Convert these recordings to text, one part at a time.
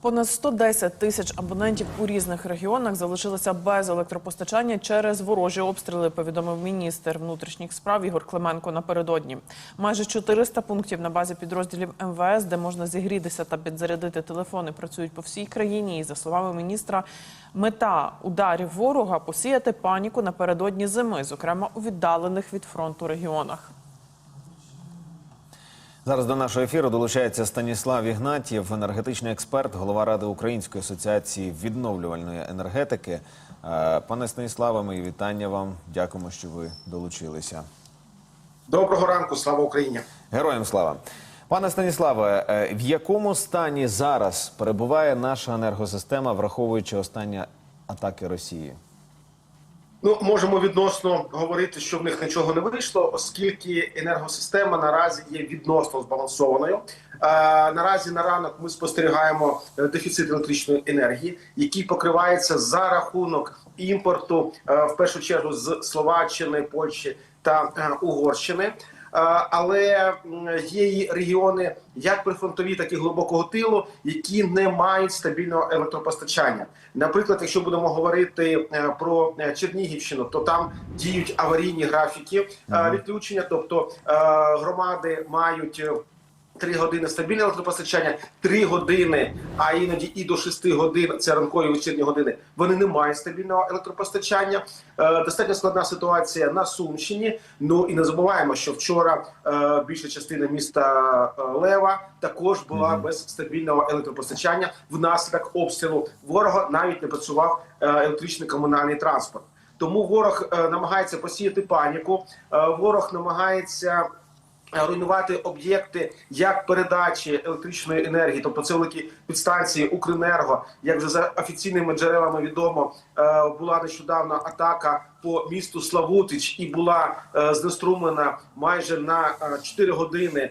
Понад 110 тисяч абонентів у різних регіонах залишилися без електропостачання через ворожі обстріли. Повідомив міністр внутрішніх справ Ігор Клименко напередодні. Майже 400 пунктів на базі підрозділів МВС, де можна зігрітися та підзарядити телефони, працюють по всій країні. І за словами міністра, мета ударів ворога посіяти паніку напередодні зими, зокрема у віддалених від фронту регіонах. Зараз до нашого ефіру долучається Станіслав Ігнатів, енергетичний експерт, голова ради Української асоціації відновлювальної енергетики. Е, Пане Станіславе, мої вітання вам. Дякуємо, що ви долучилися. Доброго ранку, слава Україні. Героям слава. Пане Станіславе, е, в якому стані зараз перебуває наша енергосистема, враховуючи останні атаки Росії? Ну можемо відносно говорити, що в них нічого не вийшло, оскільки енергосистема наразі є відносно збалансованою. Е, наразі на ранок ми спостерігаємо е, дефіцит електричної енергії, який покривається за рахунок імпорту, е, в першу чергу з Словаччини, Польщі та е, Угорщини. Е, Але є і регіони, як прифронтові, так і глибокого тилу, які не мають стабільного електропостачання. Наприклад, якщо будемо говорити е, про е, Чернігівщину, то там діють аварійні графіки відключення, тобто громади мають. Три години стабільне електропостачання, три години, а іноді і до шести годин це ранкові вечірні години. Вони не мають стабільного електропостачання. Е, достатньо складна ситуація на Сумщині. Ну і не забуваємо, що вчора е, більша частина міста е, Лева також була без стабільного електропостачання. Внаслідок обстрілу ворога навіть не працював е, електричний комунальний транспорт. Тому ворог е, намагається посіяти паніку. Е, ворог намагається руйнувати об'єкти як передачі електричної енергії, тобто це великі підстанції Укренерго. Як вже за офіційними джерелами відомо, е, була нещодавно атака по місту Славутич і була е, знеструмлена майже на е, 4 години.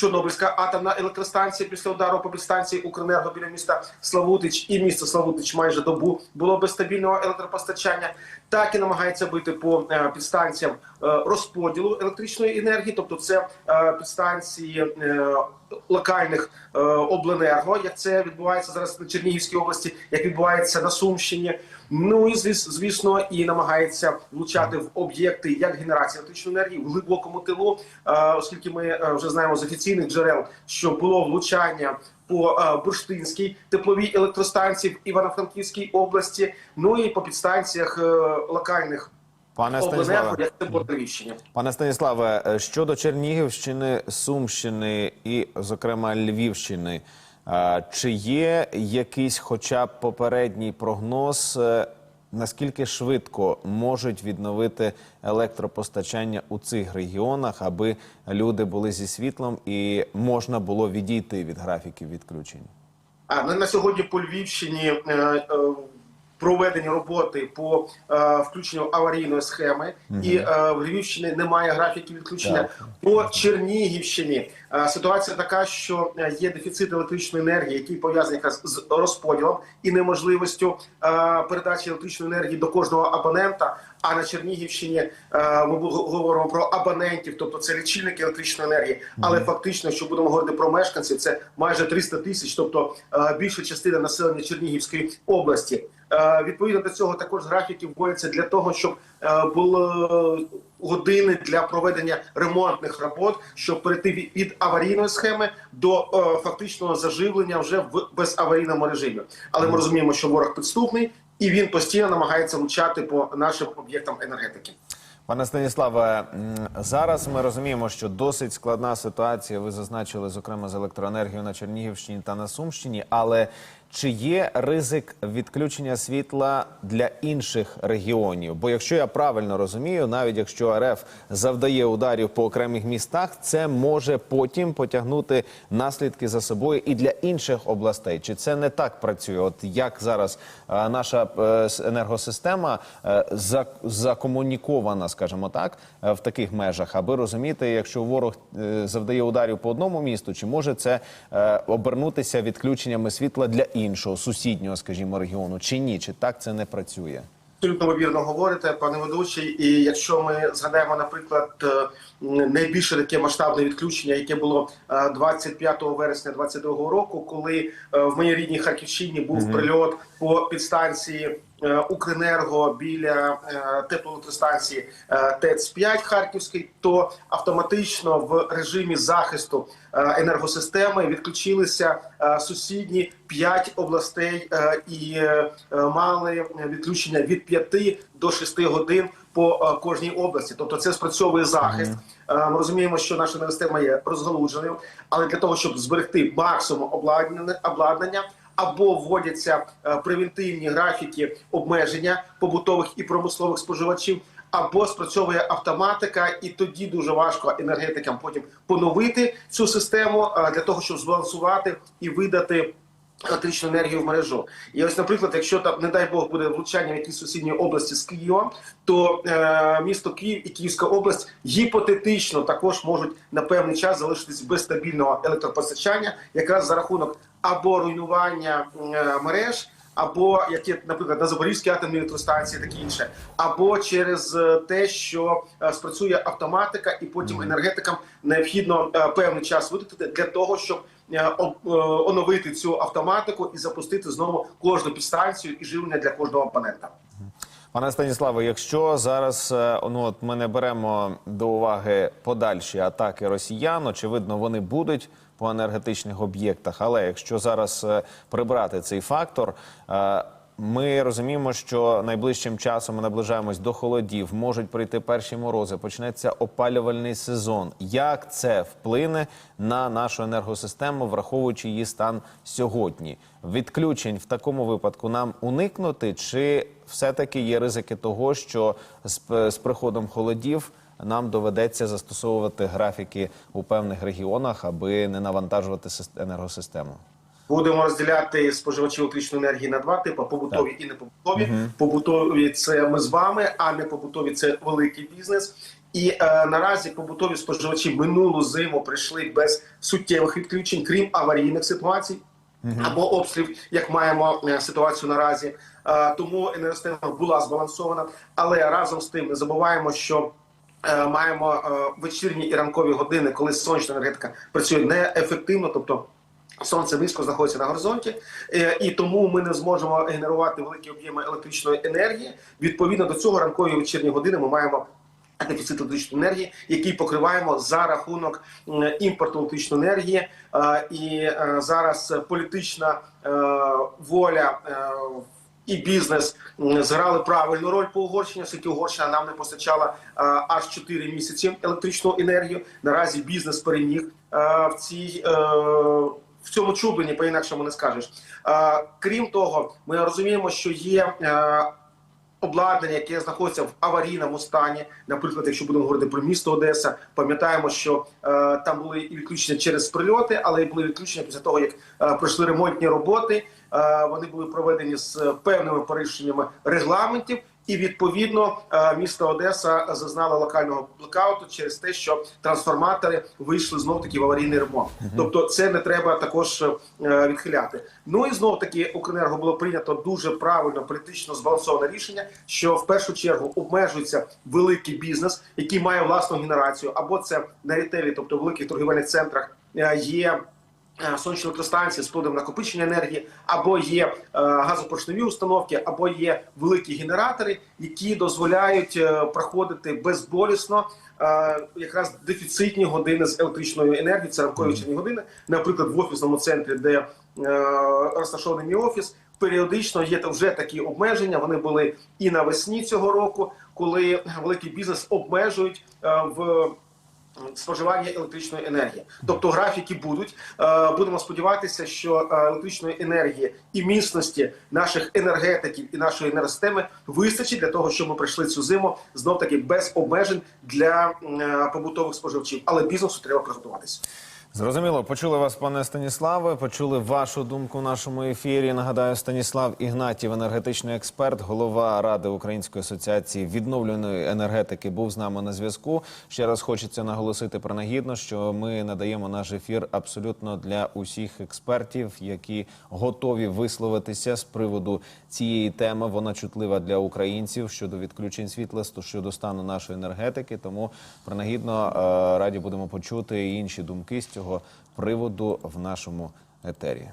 Чорнобильська атомна електростанція після удару по підстанції Укренерго біля міста Славутич і місто Славутич майже добу було без стабільного електропостачання. Так і намагається бити по е, підстанціям е, розподілу електричної енергії, тобто це е, підстанції локальних е, обленерго, як це відбувається зараз на Чернігівській області, як відбувається на Сумщині. Ну і звіс- звісно, і намагається влучати в об'єкти як генерації електричної енергії в глибокому тилу, е, оскільки ми е, вже знаємо з офіційних джерел, що було влучання по е, бурштинській тепловій електростанції в Івано-Франківській області, ну і по підстанціях е, локальних Пане Станіславе. Пане Станіславе, е, щодо Чернігівщини, Сумщини і, зокрема, Львівщини, е, чи є якийсь, хоча б попередній прогноз, е, наскільки швидко можуть відновити електропостачання у цих регіонах, аби люди були зі світлом і можна було відійти від графіків відключень? А на, на сьогодні по Львівщині е, роботи по е, включенню аварійної схеми, і е, в Львівщині немає графіків відключення. Так. По Чернігівщині е, ситуація така, що е, є дефіцит електричної енергії, який пов'язаний якраз з розподілом і неможливістю е, передачі електричної енергії до кожного абонента. А на Чернігівщині е, ми говоримо про абонентів, тобто це лічильники електричної енергії. Але фактично, якщо будемо говорити про мешканців, це майже 300 тисяч, тобто е, більша частина населення Чернігівської області. Е, Відповідно до цього також графіки вводяться для того, щоб е, було години для проведення ремонтних робот, щоб перейти від- аварійної схеми до е, фактичного заживлення вже в безаварійному режимі. Але ми розуміємо, що ворог підступний і він постійно намагається влучати по нашим об'єктам енергетики. Пане Станіславе, зараз ми розуміємо, що досить складна ситуація. Ви зазначили, зокрема, з електроенергією на Чернігівщині та на Сумщині. Але чи є ризик відключення світла для інших регіонів? Бо якщо я правильно розумію, навіть якщо РФ завдає ударів по окремих містах, це може потім потягнути наслідки за собою і для інших областей. Чи це не так працює? От як зараз е, наша е, енергосистема е, за- закомунікована, скажімо так, е, в таких межах, аби розуміти, якщо ворог завдає ударів по одному місту, чи може це обернутися відключеннями світла для іншого сусіднього, скажімо, регіону, чи ні? Чи так це не працює? Абсолютно вірно говорите, пане ведучий. І якщо ми згадаємо, наприклад, е, найбільше таке масштабне відключення, яке було е, 25 вересня 22 року, коли е, в моїй рідній Харківщині був прильот по підстанції е, Укренерго біля е, теплоелектростанції е, ТЕЦ-5 Харківський, то автоматично в режимі захисту е, енергосистеми відключилися е, сусідні 5 областей е, і е, е, мали відключення від 5 до 6 годин по е, кожній області. Тобто це спрацьовує захист. Е, Ми розуміємо, що наша енергосистема є розгалудженою, але для того, щоб зберегти максимум обладнання, обладнання або вводяться е, превентивні графіки обмеження побутових і промислових споживачів. Або спрацьовує автоматика, і тоді дуже важко енергетикам потім поновити цю систему е, для того, щоб збалансувати і видати електричну енергію в мережу. І ось, наприклад, якщо там, не дай Бог, буде влучання в якійсь сусідній області з Києвом, то е, місто Київ і Київська область гіпотетично також можуть на певний час залишитись без стабільного електропостачання, якраз за рахунок або руйнування е, мереж. Або як є, наприклад, на Запорізькій атомній електростанції, таке інше, або через е, те, що е, спрацює автоматика, і потім енергетикам необхідно е, певний час видати для того, щоб оновити цю автоматику і запустити знову кожну підстанцію і живлення для кожного абонента. Пане Станіславе, якщо зараз ну от ми не беремо до уваги подальші атаки росіян, очевидно, вони будуть по енергетичних об'єктах. Але якщо зараз е, прибрати цей фактор, е, ми розуміємо, що найближчим часом ми наближаємось до холодів, можуть прийти перші морози, почнеться опалювальний сезон. Як це вплине на нашу енергосистему, враховуючи її стан сьогодні? Відключень в такому випадку нам уникнути, чи все-таки є ризики того, що з, з приходом холодів нам доведеться застосовувати графіки у певних регіонах, аби не навантажувати енергосистему? Будемо розділяти споживачі електричної енергії на два типи: побутові і непобутові. Побутові це ми з вами, а не побутові це великий бізнес. І е, наразі побутові споживачі минулу зиму прийшли без суттєвих відключень, крім аварійних ситуацій. Або обстрілів, як маємо е, ситуацію наразі, Е, тому енергосистема була збалансована. Але разом з тим не забуваємо, що маємо е, вечірні і ранкові години, коли сонячна енергетика працює неефективно, тобто Сонце низько знаходиться на горизонті, е, і тому ми не зможемо генерувати великі об'єми електричної енергії. Відповідно до цього ранкові вечірні години ми маємо дефіцит електричної енергії, який покриваємо за рахунок імпорту електричної енергії. Е, І е, зараз політична е, воля. е, і бізнес зграли правильну роль по Угорщині, оскільки Угорщина нам не постачала а, аж 4 місяці електричну енергію. Наразі бізнес переміг а, в цій. А, в цьому чубленні по інакшому не скажеш. Е, крім того, ми розуміємо, що є е, обладнання, яке знаходиться в аварійному стані. Наприклад, якщо будемо говорити про місто Одеса, пам'ятаємо, що е, там були і відключення через прильоти, але й були відключення після того, як е, пройшли ремонтні роботи. Е, вони були проведені з е, певними порушеннями регламентів. І відповідно е, місто Одеса зазнало локального блекауту через те, що трансформатори вийшли знов таки в аварійний ремонт. Тобто, це не треба також е, відхиляти. Ну і знов таки Укренерго було прийнято дуже правильно політично збалансоване рішення, що в першу чергу обмежується великий бізнес, який має власну генерацію, або це на рітелі, тобто в великих торгівельних центрах е, є. Е, Сонячні електростанції з плодом накопичення енергії, або є е, газопоршневі установки, або є великі генератори, які дозволяють е, проходити безболісно якраз дефіцитні години з електричною енергією. Це ранкові вечірні години. Наприклад, в офісному центрі, де розташований мій офіс, періодично є вже такі обмеження. Вони були і навесні цього року, коли великий бізнес обмежують в споживання електричної енергії. Тобто графіки будуть. Е, Будемо сподіватися, що е, електричної енергії і міцності наших енергетиків і нашої енергосистеми вистачить для того, щоб ми пройшли цю зиму знов таки без обмежень для е, побутових споживачів. Але бізнесу треба приготуватися. Зрозуміло, почули вас, пане Станіславе. Почули вашу думку в нашому ефірі. Нагадаю, Станіслав Ігнатів, енергетичний експерт, голова ради Української асоціації відновленої енергетики, був з нами на зв'язку. Ще раз хочеться наголосити принагідно, що ми надаємо наш ефір абсолютно для усіх експертів, які готові висловитися з приводу цієї теми. Вона чутлива для українців щодо відключень світла, щодо стану нашої енергетики. Тому принагідно е, раді будемо почути інші думки цього приводу в нашому етері.